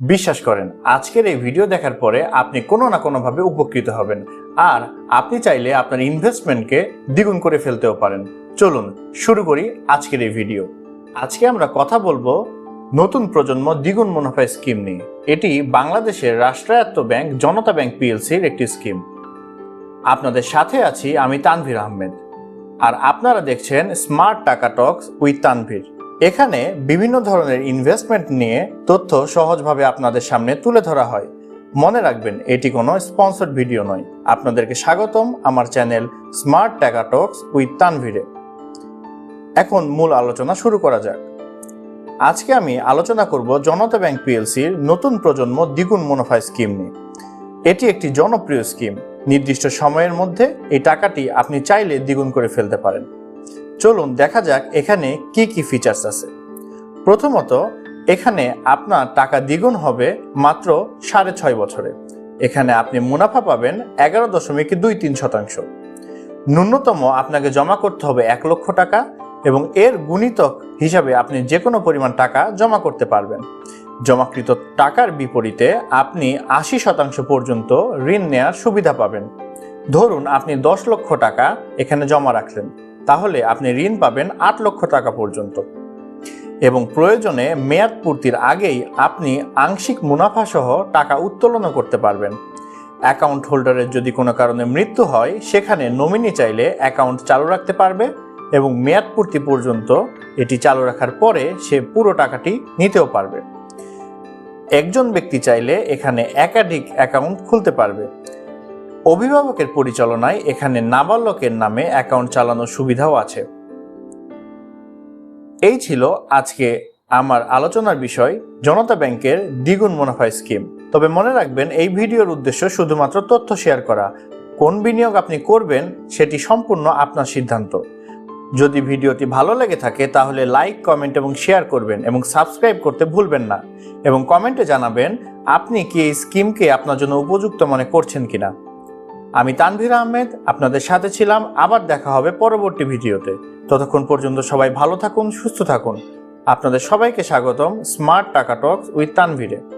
বিশ্বাস করেন, আজকের এই ভিডিও দেখার পরে আপনি কোনো না কোনোভাবে উপকৃত হবেন। আর আপনি চাইলে আপনার ইনভেস্টমেন্টকে দ্বিগুণ করে ফেলতেও পারেন। চলুন শুরু করি আজকের এই ভিডিও আজকে আমরা কথা বলব নতুন প্রজন্ম দ্বিগুণ মুনাফা স্কিম নিয়ে। এটি বাংলাদেশের রাষ্ট্রায়ত্ত ব্যাংক জনতা ব্যাংক পিএলসির একটি স্কিম আপনাদের সাথে আছি আমি তানভীর আহমেদ। আর আপনারা দেখছেন স্মার্ট টাকা টক্স উইথ তানভীর এখানে বিভিন্ন ধরনের ইনভেস্টমেন্ট নিয়ে তথ্য সহজভাবে আপনাদের সামনে তুলে ধরা হয়। মনে রাখবেন, এটি কোনো স্পন্সর্ড ভিডিও নয়। আপনাদেরকে স্বাগতম আমার চ্যানেল স্মার্ট টাকা টক্স উইথ তানভীরে এখন মূল আলোচনা শুরু করা যাক। আজকে আমি আলোচনা করব জনতা ব্যাংক পিএলসির নতুন প্রজন্ম দ্বিগুণ মুনাফা স্কিম নিয়ে। এটি একটি জনপ্রিয় স্কিম। নির্দিষ্ট সময়ের মধ্যে এই টাকাটি আপনি চাইলে দ্বিগুণ করে ফেলতে পারেন। চলুন দেখা যাক এখানে কি কি ফিচার্স আছে। প্রথমত, এখানে আপনার টাকা দ্বিগুণ হবে মাত্র সাড়ে ছয় বছরে। এখানে আপনি মুনাফা পাবেন এগারো দশমিক দুই তিন শতাংশ। ন্যূনতম আপনাকে জমা করতে হবে এক লক্ষ টাকা এবং এর গুণিতক হিসাবে আপনি যে কোনো পরিমাণ টাকা জমা করতে পারবেন। জমাকৃত টাকার বিপরীতে আপনি আশি শতাংশ পর্যন্ত ঋণ নেওয়ার সুবিধা পাবেন। ধরুন, আপনি দশ লক্ষ টাকা এখানে জমা রাখলেন। তাহলে আপনি ঋণ পাবেন আট লক্ষ টাকা পর্যন্ত। এবং প্রয়োজনে মেয়াদ পূর্তির আগেই আপনি আংশিক মুনাফা সহ টাকা উত্তোলনও করতে পারবেন। অ্যাকাউন্ট হোল্ডারের যদি কোনো কারণে মৃত্যু হয়, সেখানে নমিনি চাইলে অ্যাকাউন্ট চালু রাখতে পারবে এবং মেয়াদ পূর্তি পর্যন্ত এটি চালু রাখার পরে সে পুরো টাকাটি নিতেও পারবে। একজন ব্যক্তি চাইলে এখানে একাধিক অ্যাকাউন্ট খুলতে পারবে। অভিভাবকের পরিচালনায় এখানে নাবালকের নামে অ্যাকাউন্ট চালানোর সুবিধাও আছে। এই ছিল আজকে আমার আলোচনার বিষয়, জনতা ব্যাংকের দ্বিগুণ মুনাফা স্কিম। তবে মনে রাখবেন, এই ভিডিওর উদ্দেশ্য শুধুমাত্র তথ্য শেয়ার করা। কোন বিনিয়োগ আপনি করবেন সেটি সম্পূর্ণ আপনার সিদ্ধান্ত। যদি ভিডিওটি ভালো লেগে থাকে, তাহলে লাইক, কমেন্ট এবং শেয়ার করবেন এবং সাবস্ক্রাইব করতে ভুলবেন না। এবং কমেন্টে জানাবেন, আপনি কি এই স্কিমকে আপনার জন্য উপযুক্ত মনে করছেন কিনা। আমি তানভীর আহমেদ, আপনাদের সাথে ছিলাম, আবার দেখা হবে পরবর্তী ভিডিওতে। ততক্ষণ পর্যন্ত সবাই ভালো থাকুন, সুস্থ থাকুন। আপনাদের সবাইকে স্বাগতম স্মার্ট টাকা টক উইথ তানভীরে